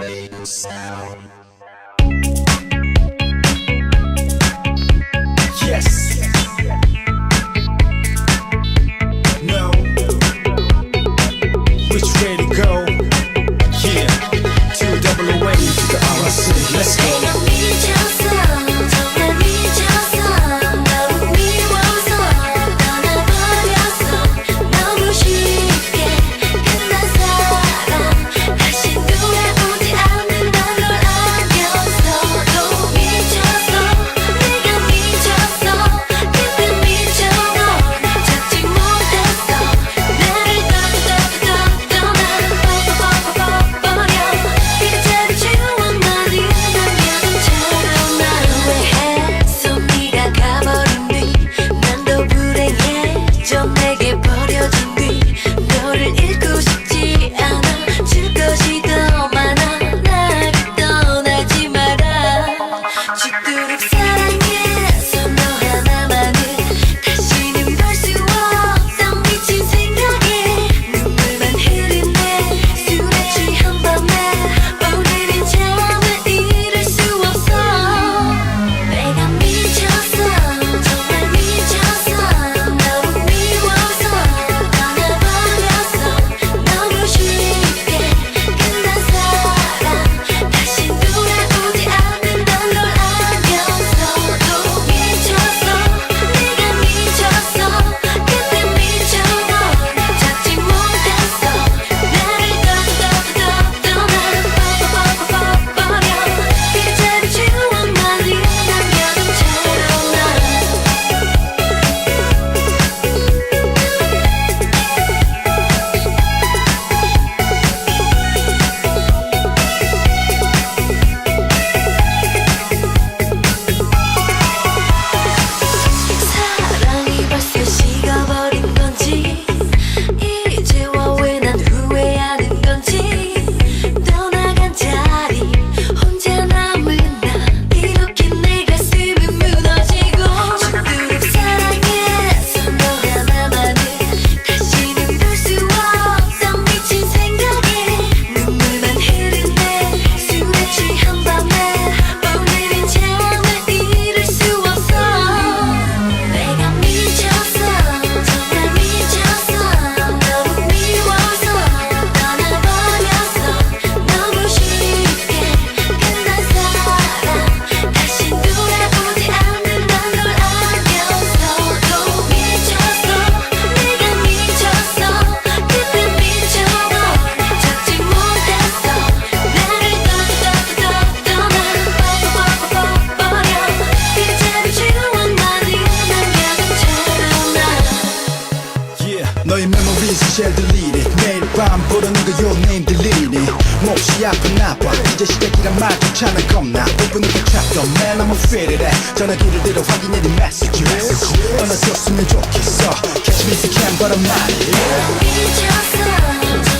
Maple sound. 너의 memories shall delete it 매일 밤 부르는 거 your name delete it 몹시 아픈 아파 이제 시작이란 말조차 난 겁나 오픈을 붙잡던 man I'm afraid of that 전화기를 들어 확인해 네 메시지 메시지 끊어졌으면 좋겠어 Catch me if you can but I'm not it 미쳤어